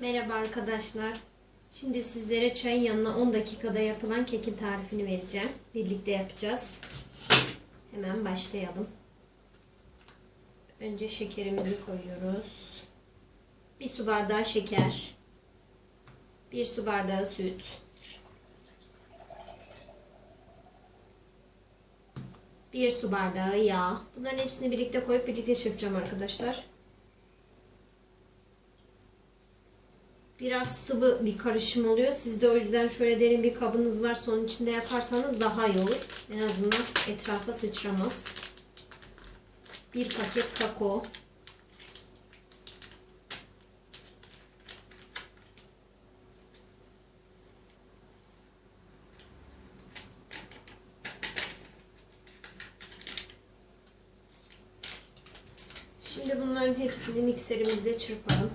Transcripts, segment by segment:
Merhaba arkadaşlar. Şimdi sizlere çayın yanına 10 dakikada yapılan kekin tarifini vereceğim. Birlikte yapacağız. Hemen başlayalım. Önce şekerimizi koyuyoruz. Bir su bardağı şeker. Bir su bardağı süt. Bir su bardağı yağ. Bunların hepsini birlikte koyup birlikte çırpacağım arkadaşlar. Biraz sıvı bir karışım oluyor. Siz de o yüzden şöyle derin bir kabınız varsa onun içinde yaparsanız daha iyi olur. En azından etrafa sıçramaz. Bir paket kakao. Şimdi bunların hepsini mikserimizde çırpalım.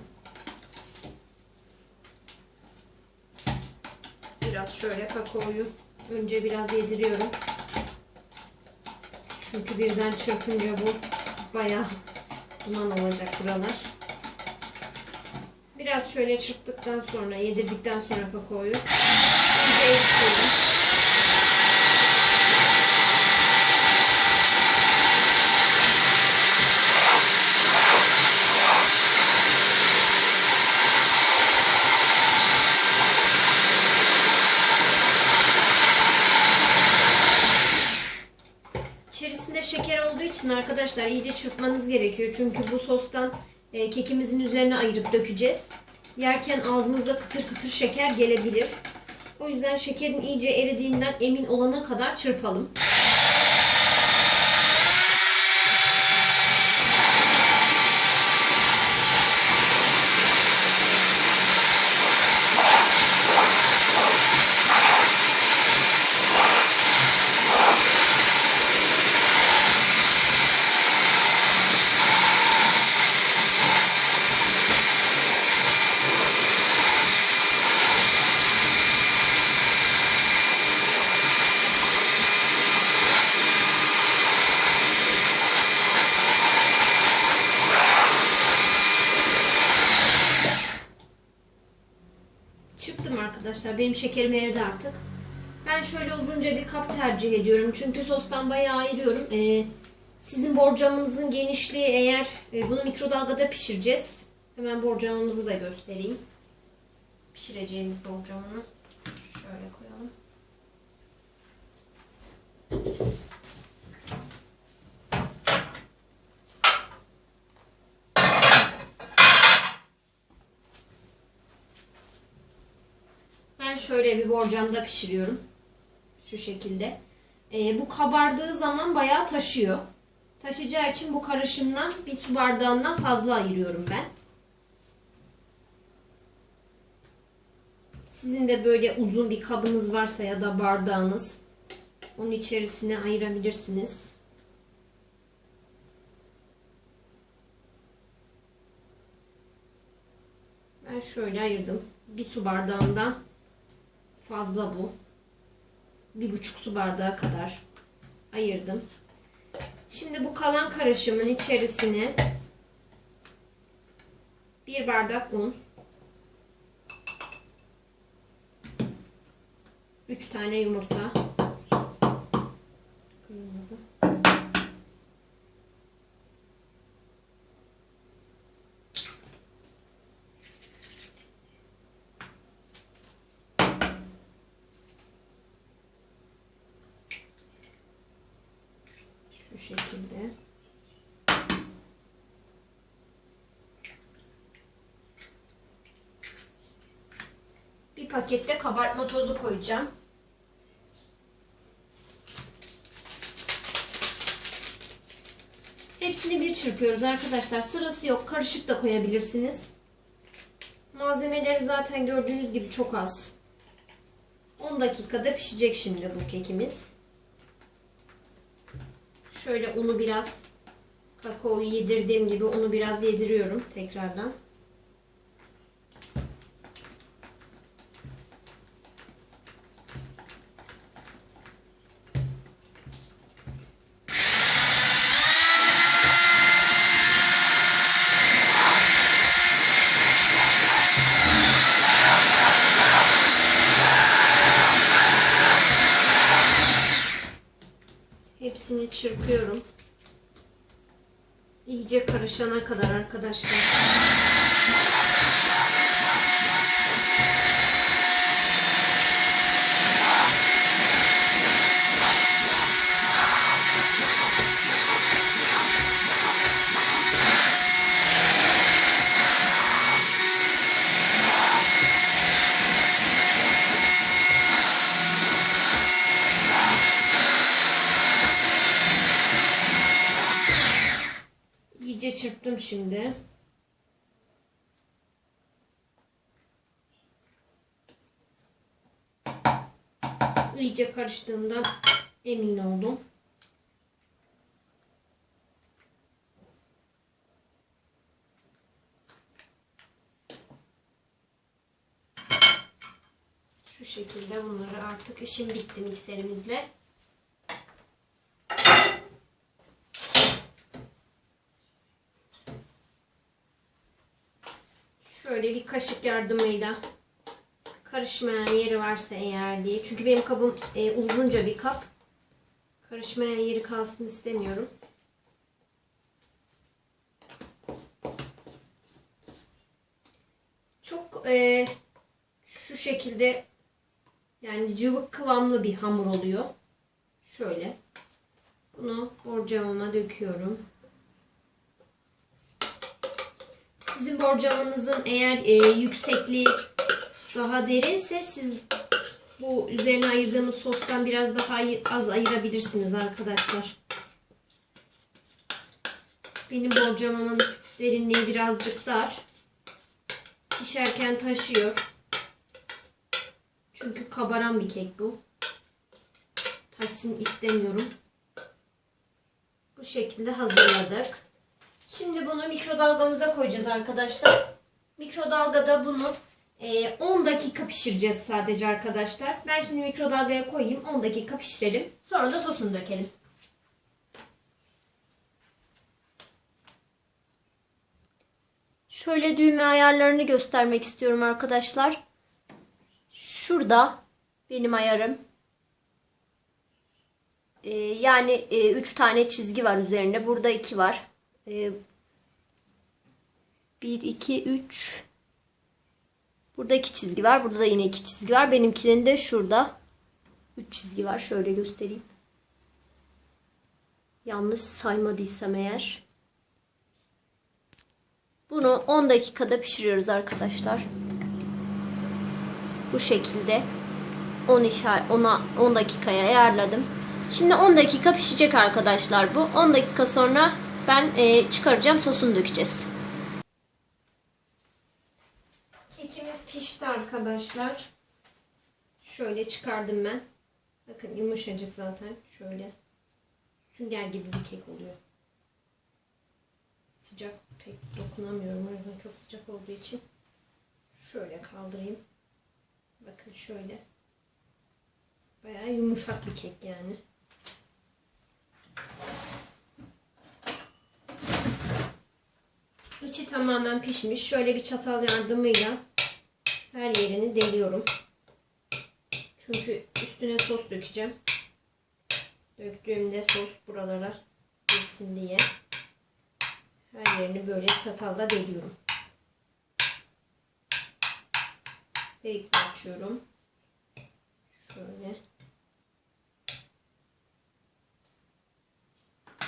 Biraz şöyle kakaoyu önce biraz yediriyorum. Çünkü birden çırpınca bu bayağı duman olacak buralar. Biraz şöyle çırptıktan sonra, yedirdikten sonra kakaoyu iyice eritiyorum. İçerisinde şeker olduğu için arkadaşlar iyice çırpmanız gerekiyor. Çünkü bu sostan e, kekimizin üzerine ayırıp dökeceğiz. Yerken ağzınıza kıtır kıtır şeker gelebilir. O yüzden şekerin iyice eridiğinden emin olana kadar çırpalım. Arkadaşlar. Benim şekerim eridi artık. Ben şöyle uzunca bir kap tercih ediyorum. Çünkü sostan bayağı ayırıyorum. Ee, sizin borcamınızın genişliği eğer e, bunu mikrodalgada pişireceğiz. Hemen borcamımızı da göstereyim. Pişireceğimiz borcamını. Şöyle koyalım. Ben şöyle bir borcamda pişiriyorum. Şu şekilde. Ee, bu kabardığı zaman bayağı taşıyor. Taşıyacağı için bu karışımdan bir su bardağından fazla ayırıyorum ben. Sizin de böyle uzun bir kabınız varsa ya da bardağınız onun içerisine ayırabilirsiniz. Ben şöyle ayırdım. Bir su bardağından fazla bu. Bir buçuk su bardağı kadar ayırdım. Şimdi bu kalan karışımın içerisine bir bardak un, üç tane yumurta, şu şekilde. Bir pakette kabartma tozu koyacağım. Hepsini bir çırpıyoruz arkadaşlar. Sırası yok. Karışık da koyabilirsiniz. Malzemeleri zaten gördüğünüz gibi çok az. 10 dakikada pişecek şimdi bu kekimiz. Şöyle unu biraz kakaoyu yedirdiğim gibi unu biraz yediriyorum tekrardan. Hepsini çırpıyorum. İyice karışana kadar arkadaşlar. İyice çırptım şimdi. İyice karıştığından emin oldum. Şu şekilde bunları artık işim bitti mikserimizle. Şöyle bir kaşık yardımıyla karışmayan yeri varsa eğer diye. Çünkü benim kabım e, uzunca bir kap. Karışmayan yeri kalsın istemiyorum. Çok e, şu şekilde yani cıvık kıvamlı bir hamur oluyor. Şöyle. Bunu borcamıma döküyorum. Sizin borcamınızın eğer e, yüksekliği daha derinse siz bu üzerine ayırdığımız sostan biraz daha az ayırabilirsiniz arkadaşlar. Benim borcamımın derinliği birazcık dar. Pişerken taşıyor. Çünkü kabaran bir kek bu. Taşsın istemiyorum. Bu şekilde hazırladık. Şimdi bunu mikrodalgamıza koyacağız arkadaşlar. Mikrodalgada bunu e, 10 dakika pişireceğiz sadece arkadaşlar. Ben şimdi mikrodalgaya koyayım. 10 dakika pişirelim. Sonra da sosunu dökelim. Şöyle düğme ayarlarını göstermek istiyorum arkadaşlar. Şurada benim ayarım. E, yani 3 tane çizgi var üzerinde. Burada 2 var. E, 1, 2, 3. Burada iki çizgi var. Burada da yine iki çizgi var. Benimkinin de şurada 3 çizgi var. Şöyle göstereyim. Yanlış saymadıysam eğer. Bunu 10 dakikada pişiriyoruz arkadaşlar. Bu şekilde 10 işar 10'a 10 dakikaya ayarladım. Şimdi 10 dakika pişecek arkadaşlar bu. 10 dakika sonra ben e, çıkaracağım sosunu dökeceğiz. Kekimiz pişti arkadaşlar. Şöyle çıkardım ben. Bakın yumuşacık zaten. Şöyle sünger gibi bir kek oluyor. Sıcak pek dokunamıyorum. O yüzden çok sıcak olduğu için şöyle kaldırayım. Bakın şöyle. Bayağı yumuşak bir kek yani. İçi tamamen pişmiş. Şöyle bir çatal yardımıyla her yerini deliyorum. Çünkü üstüne sos dökeceğim. Döktüğümde sos buralara girsin diye. Her yerini böyle çatalla deliyorum. Delik açıyorum. Şöyle.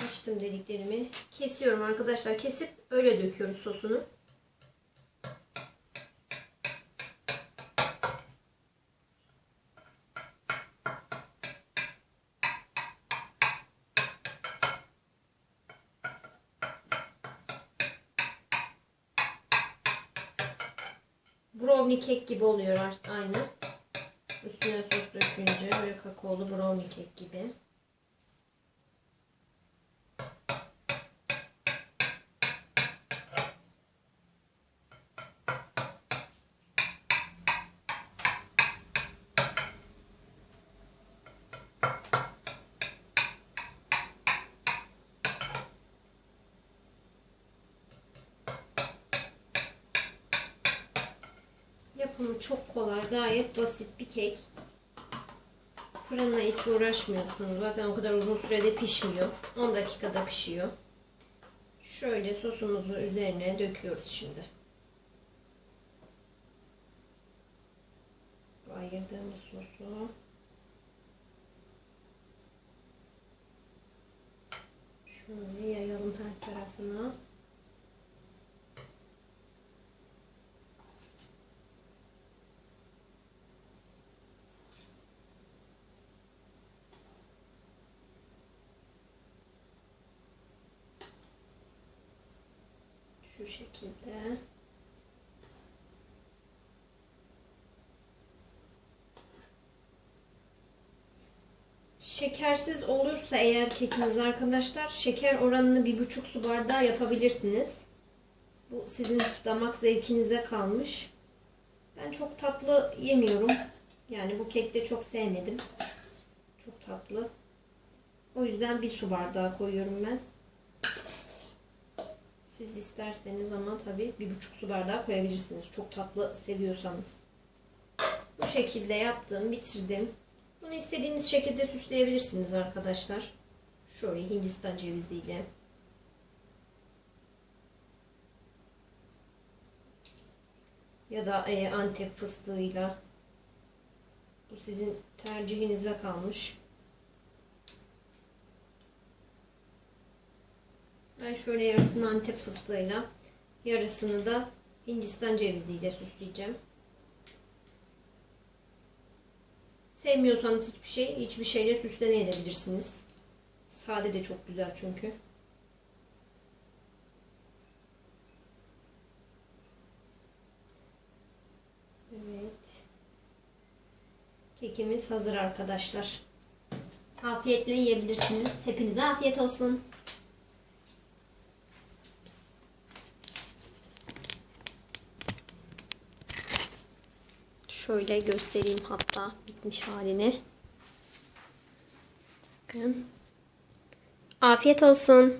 Açtım deliklerimi. Kesiyorum arkadaşlar. Kesip öyle döküyoruz sosunu. Brownie kek gibi oluyor aynı. Üstüne sos dökünce böyle kakaolu brownie kek gibi. Yapımı çok kolay, gayet basit bir kek. Fırınla hiç uğraşmıyorsunuz. Zaten o kadar uzun sürede pişmiyor. 10 dakikada pişiyor. Şöyle sosumuzu üzerine döküyoruz şimdi. Ayırdığımız sosu. Şöyle yayalım her tarafına. Şu şekilde. Şekersiz olursa eğer kekiniz arkadaşlar şeker oranını bir buçuk su bardağı yapabilirsiniz. Bu sizin damak zevkinize kalmış. Ben çok tatlı yemiyorum. Yani bu kekte çok sevmedim. Çok tatlı. O yüzden bir su bardağı koyuyorum ben. Siz isterseniz ama tabii bir buçuk su bardağı koyabilirsiniz. Çok tatlı seviyorsanız. Bu şekilde yaptım, bitirdim. Bunu istediğiniz şekilde süsleyebilirsiniz arkadaşlar. Şöyle Hindistan ceviziyle. Ya da e, Antep fıstığıyla. Bu sizin tercihinize kalmış. Ben şöyle yarısını Antep fıstığıyla, yarısını da Hindistan ceviziyle süsleyeceğim. Sevmiyorsanız hiçbir şey, hiçbir şeyle süsleme edebilirsiniz. Sade de çok güzel çünkü. Evet. Kekimiz hazır arkadaşlar. Afiyetle yiyebilirsiniz. Hepinize afiyet olsun. Şöyle göstereyim hatta bitmiş halini. Bakın. Afiyet olsun.